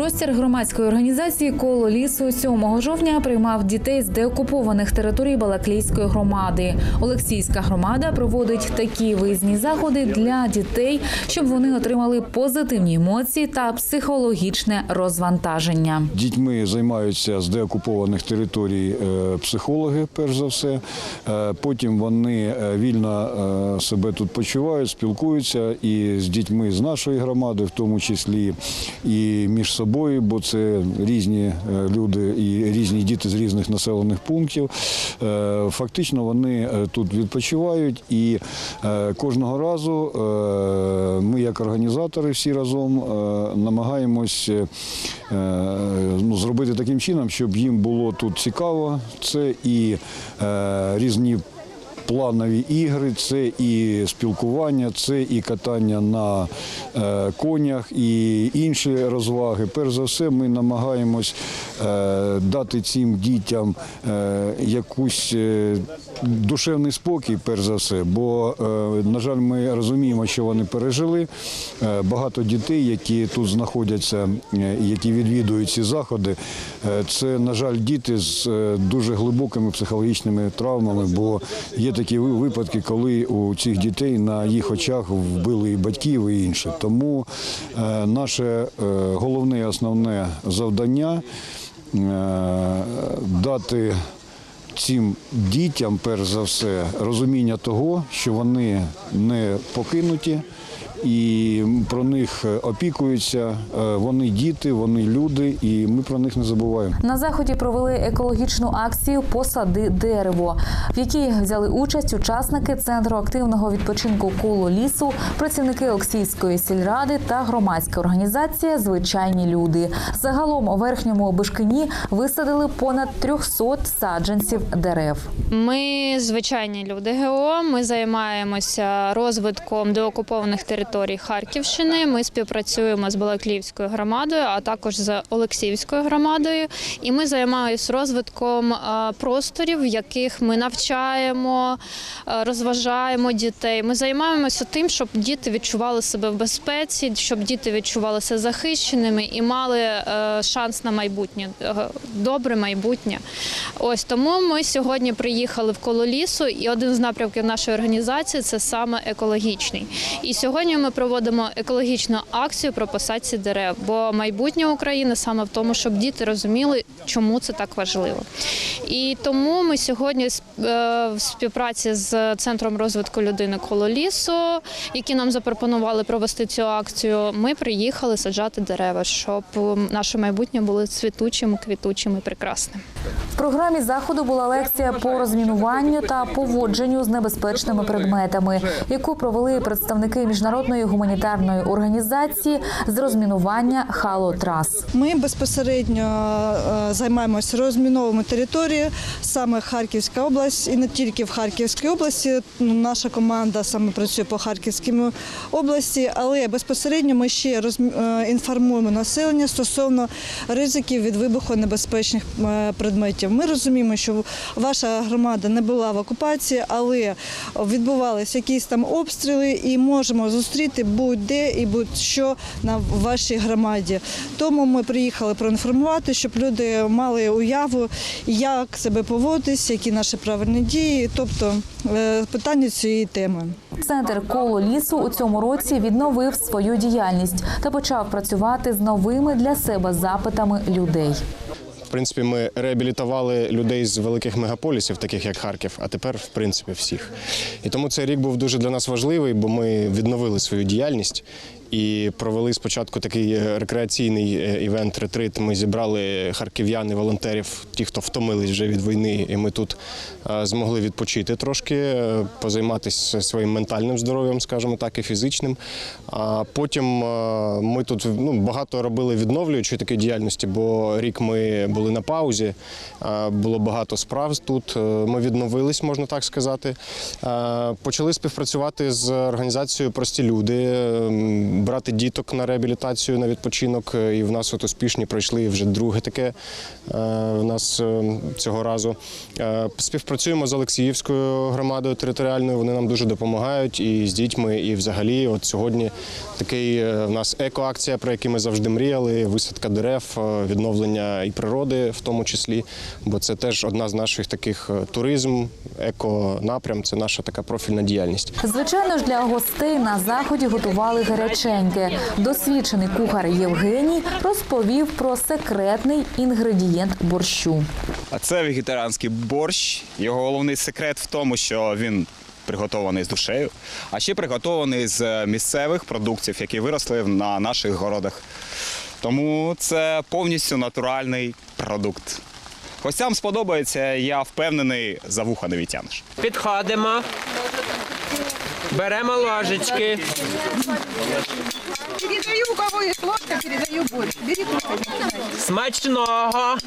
Простір громадської організації коло лісу 7 жовтня приймав дітей з деокупованих територій Балаклійської громади. Олексійська громада проводить такі виїзні заходи для дітей, щоб вони отримали позитивні емоції та психологічне розвантаження. Дітьми займаються з деокупованих територій е, психологи, перш за все. Е, Потім вони е, вільно себе тут почувають, спілкуються і з дітьми з нашої громади, в тому числі і між собою, бо це різні е, люди і різні діти з різних населених пунктів. Е, Фактично вони е, тут відпочивають і кожного разу ми, як організатори, всі разом намагаємось ну, зробити таким чином, щоб їм було тут цікаво. Це і різні планові ігри, це і спілкування, це і катання на е, конях, і інші розваги. Перш за все, ми намагаємось е, дати цим дітям е, якусь душевний спокій, перш за все. Бо, на жаль, ми розуміємо, що вони пережили. Багато дітей, які тут знаходяться, які відвідують ці заходи, це, на жаль, діти з дуже глибокими психологічними травмами, бо є такі випадки, коли у цих дітей на їх очах вбили і батьків і інше. Тому е, наше е, головне і основне завдання е, дати цим дітям, перш за все, розуміння того, що вони не покинуті. І про них опікуються, Е, вони діти, вони люди, і ми про них не забуваємо. На заході провели екологічну акцію Посади дерево, в якій взяли участь учасники центру активного відпочинку коло лісу, працівники Олексійської сільради та громадська організація Звичайні люди. Загалом у верхньому Бишкині висадили понад 300 саджанців дерев. Ми звичайні люди ГО. Ми займаємося розвитком деокупованих територій Харківщини. Ми співпрацюємо з Балаклівською громадою, а також з Олексіївською громадою. І ми займаємося розвитком е, просторів, в яких ми навчаємо, е, розважаємо дітей. Ми займаємося тим, щоб діти відчували себе в безпеці, щоб діти відчувалися захищеними і мали е, шанс на майбутнє, добре майбутнє. Ось тому ми сьогодні приїхали в коло лісу, і один з напрямків нашої організації це саме екологічний. І сьогодні ми проводимо екологічну акцію про посадці дерев, бо майбутнє України саме в тому, щоб діти розуміли, чому це так важливо. І тому ми сьогодні е, в співпраці з центром розвитку людини коло лісу, які нам запропонували провести цю акцію. Ми приїхали саджати дерева, щоб наше майбутнє було цвітучим, квітучим і прекрасним. В програмі заходу була лекція по розмінуванню та поводженню з небезпечними предметами, яку провели представники міжнародної гуманітарної організації з розмінування Хало Трас. Ми безпосередньо е, займаємося розміновими території, саме Харківська область, і не тільки в Харківській області. Ну, Наша команда саме працює по Харківській області, але безпосередньо ми ще е, інформуємо населення стосовно ризиків від вибуху небезпечних е, предметів. Ми розуміємо, що ваша громада не була в окупації, але відбувалися якісь там обстріли, і можемо зустріти будь-де і будь-що на вашій громаді. Тому ми приїхали проінформувати, щоб люди мали уяву, як себе поводитись, які наші правильні дії, тобто е, питання цієї теми. Центр коло лісу у цьому році відновив свою діяльність та почав працювати з новими для себе запитами людей. Принципі, ми реабілітували людей з великих мегаполісів, таких як Харків, а тепер, в принципі, всіх. І тому цей рік був дуже для нас важливий, бо ми відновили свою діяльність і провели спочатку такий е, рекреаційний е, івент ретрит. Ми зібрали харків'ян і волонтерів, ті, хто втомились вже від війни, і ми тут е, змогли відпочити трошки, позайматися своїм ментальним здоров'ям, скажімо так, і фізичним. А потім ми тут ну, багато робили відновлюючої такої діяльності, бо рік ми були на паузі, було багато справ тут. Ми відновились, можна так сказати. Почали співпрацювати з організацією Прості люди. Брати діток на реабілітацію на відпочинок. Е, І в нас от успішні пройшли вже друге таке е, в нас е, цього разу. Співпрацюємо з Олексіївською громадою територіальною. Вони нам дуже допомагають і з дітьми. І взагалі, от сьогодні такий в нас екоакція, про яку ми завжди мріяли. Висадка дерев, відновлення і природи, в тому числі. Бо це теж одна з наших таких туризм, еконапрям. Це наша така профільна діяльність. Звичайно ж, для гостей на заході готували гаряченьке. Досвідчений кухар Євгеній розповів про секретний інгредієнт борщу. А це вегетаріанський борщ. Його головний секрет в тому, що він приготований з душею, а ще приготований з місцевих продуктів, які виросли на наших городах. Тому це повністю натуральний продукт. Гостям сподобається, я впевнений, за вуха не відтягнеш. Підходимо. Беремо ложечки. Борщ. Бери. Смачного.